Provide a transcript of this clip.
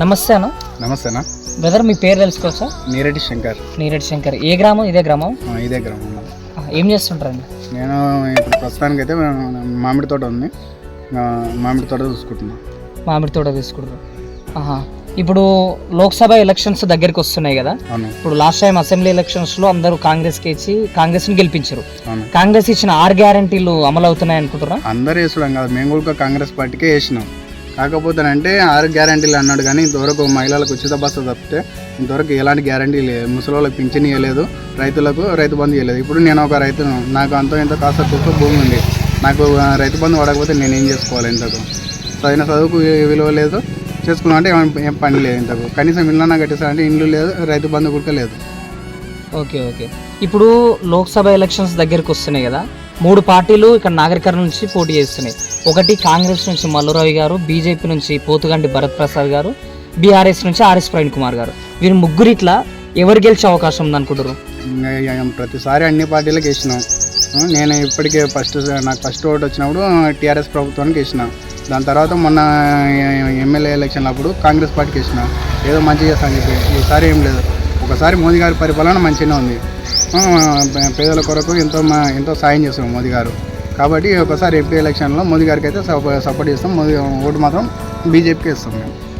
నమస్తే అన్న. నమస్తేనా బ్రదర్ మీ పేరు తెలుసుకోవచ్చా? నీరెడ్డి శంకర్. నీరెడ్డి శంకర్. ఏ గ్రామం? ఇదే గ్రామం? ఆ, ఇదే గ్రామం ఏం చేస్తుంటారండి? నేను ఇప్పుడు ప్రస్తుతానికి అయితే మామిడి తోట ఉంది. ఆ, మామిడి తోట చూసుకుంటున్నా. మామిడి తోట తీసుకుంటారు ఆహా. ఇప్పుడు లోక్సభ ఎలక్షన్స్ దగ్గరికి వస్తున్నాయి కదా? అవును. ఇప్పుడు లాస్ట్ టైం అసెంబ్లీ ఎలక్షన్స్లో అందరూ కాంగ్రెస్కి ఇచ్చి కాంగ్రెస్ని గెలిపించారు. అవును. కాంగ్రెస్ ఇచ్చిన ఆరు గ్యారంటీలు అమలు అవుతున్నాయి అనుకుంటారా అందరూ వేసడం కాదు. మేము కూడా కాంగ్రెస్ పార్టీకే వేసినాం. కాకపోతే అంటే ఆరు గ్యారంటీలు అన్నాడు కానీ ఇంతవరకు మహిళలకు ఉచిత బస్సు తప్పితే ఇంతవరకు ఎలాంటి గ్యారంటీ లేదు ముసలి పింఛన్ ఇవ్వలేదు రైతులకు రైతు బంధు ఇవ్వలేదు ఇప్పుడు నేను ఒక రైతును నాకు అంతో ఇంత కాస్త తక్కువ భూమి ఉంది నాకు రైతు బంధు పడకపోతే నేను ఏం చేసుకోవాలి ఇంతకు? చదివిన చదువుకు విలువ లేదు చేసుకున్నా అంటే ఏం- పని లేదు ఇంతకు. కనీసం ఇల్లు కట్టేసారంటే ఇల్లు లేదు రైతు బంధు కూడా లేదు. Okay okay. ఇప్పుడు లోక్సభ ఎలక్షన్స్ దగ్గరికి వస్తున్నాయి కదా మూడు పార్టీలు ఇక్కడ నాగరికర్ నుంచి పోటీ చేస్తున్నాయి. ఒకటి కాంగ్రెస్ నుంచి మల్లురావు గారు బీజేపీ నుంచి పోతుగంటి భరత్ ప్రసాద్ గారు బీఆర్ఎస్ నుంచి ఆర్ఎస్ ప్రవీణ్ కుమార్ గారు. వీరు ముగ్గురిట్లా ఎవరు గెలిచే అవకాశం ఉంది అనుకుంటారు ప్రతిసారి అన్ని పార్టీలకు వేసినాం నేను ఇప్పటికే ఫస్ట్ నాకు ఫస్ట్ ఓటు వచ్చినప్పుడు టీఆర్ఎస్ ప్రభుత్వానికి వేసిన దాని తర్వాత మొన్న ఎమ్మెల్యే ఎలక్షన్ అప్పుడు కాంగ్రెస్ పార్టీకి వేసిన ఏదో మంచిగా చేస్తా అని చెప్పి. ఈసారి ఏం లేదు. ఒకసారి మోదీ గారి పరిపాలన మంచిగానే ఉంది. పేదల కొరకు ఎంతో మా- ఎంతో సాయం చేస్తున్నాం మోదీ గారు. కాబట్టి ఒకసారి ఎంపీ ఎలక్షన్లో మోదీ గారికి అయితే సపో- సపోర్ట్ చేస్తాం. మోదీ ఓటు మాత్రం బీజేపీకి ఇస్తాం మేము.